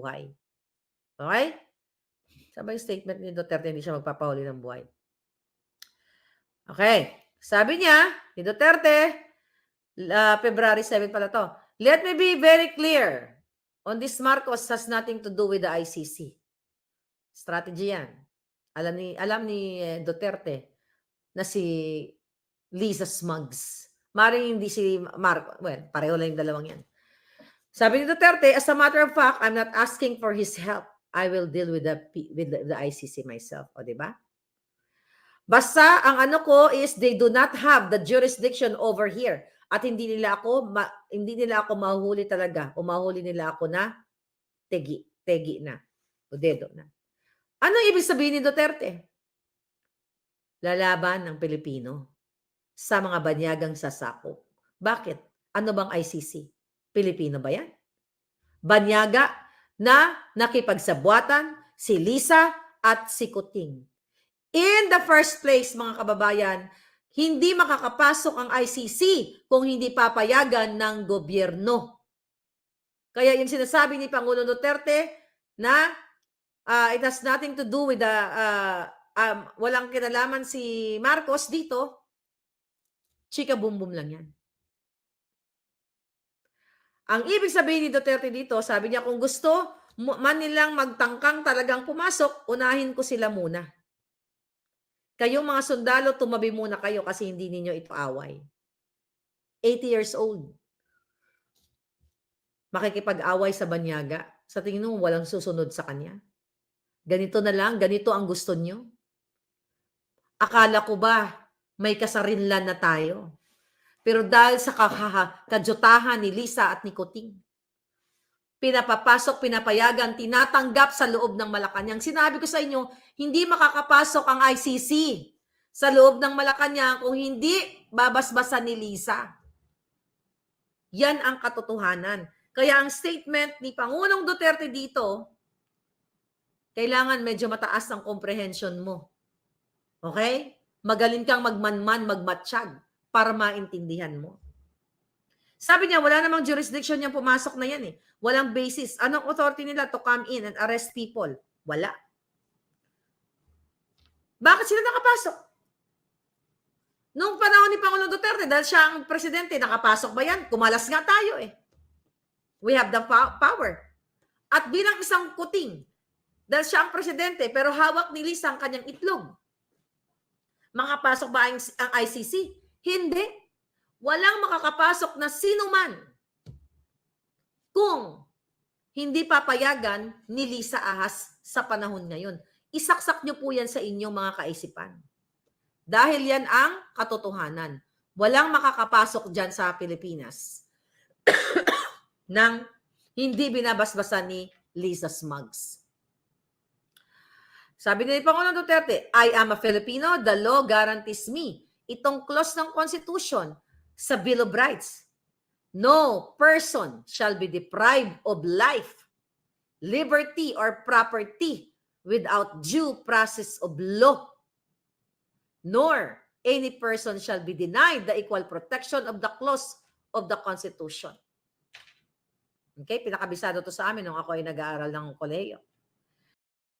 buhay. Okay? Sabi yung statement ni Duterte, hindi siya magpapahuli ng buhay. Okay. Sabi niya, ni Duterte, uh, February 7 pala to, Let me be very clear. On this Marcos has nothing to do with the ICC. Strategy yan. Alam ni, alam ni eh, Duterte na si Lisa Smugs. Maring hindi si Marco. Well, pareho lang yung dalawang yan. Sabi ni Duterte, as a matter of fact, I'm not asking for his help. I will deal with the with the, the ICC myself. O, di ba? Basta ang ano ko is they do not have the jurisdiction over here at hindi nila ako ma, hindi nila ako mahuhuli talaga o mahuli nila ako na tegi, tegi na o dedo na. Ano ibig sabihin ni Duterte? Lalaban ng Pilipino sa mga banyagang sasakop. Bakit? Ano bang ICC? Pilipino ba yan? Banyaga na nakipagsabuatan si Lisa at si Kuting. In the first place, mga kababayan, hindi makakapasok ang ICC kung hindi papayagan ng gobyerno. Kaya yung sinasabi ni Pangulo Duterte na uh, it has nothing to do with the uh, um, walang kinalaman si Marcos dito, chika bum bum lang yan. Ang ibig sabihin ni Duterte dito, sabi niya kung gusto man nilang magtangkang talagang pumasok, unahin ko sila muna. Kayong mga sundalo, tumabi muna kayo kasi hindi ninyo ito away. 80 years old. Makikipag-away sa banyaga. Sa tingin mo, walang susunod sa kanya. Ganito na lang, ganito ang gusto nyo. Akala ko ba may kasarinlan na tayo? Pero dahil sa kadyutahan ni Lisa at ni Kuting, pinapapasok, pinapayagan, tinatanggap sa loob ng Malacanang. Sinabi ko sa inyo, hindi makakapasok ang ICC sa loob ng Malacanang kung hindi babasbasan ni Lisa. Yan ang katotohanan. Kaya ang statement ni Pangulong Duterte dito, kailangan medyo mataas ang comprehension mo. Okay? Magaling kang magmanman, magmatsyag para maintindihan mo. Sabi niya, wala namang jurisdiction niyang pumasok na yan eh. Walang basis. Anong authority nila to come in and arrest people? Wala. Bakit sila nakapasok? Noong panahon ni Pangulong Duterte, dahil siya ang presidente, nakapasok ba yan? Kumalas nga tayo eh. We have the power. At bilang isang kuting, dahil siya ang presidente, pero hawak ni Lisa ang kanyang itlog. Makapasok ba ang ICC? Hindi. Walang makakapasok na sino man kung hindi papayagan ni Lisa Ahas sa panahon ngayon. Isaksak niyo po yan sa inyong mga kaisipan. Dahil yan ang katotohanan. Walang makakapasok dyan sa Pilipinas nang hindi binabasbasan ni Lisa Smugs. Sabi ni Pangulong Duterte, I am a Filipino, the law guarantees me. Itong clause ng Constitution sa Bill of Rights. No person shall be deprived of life, liberty, or property without due process of law, nor any person shall be denied the equal protection of the clause of the Constitution. Okay, pinakabisado to sa amin nung ako ay nag-aaral ng koleyo.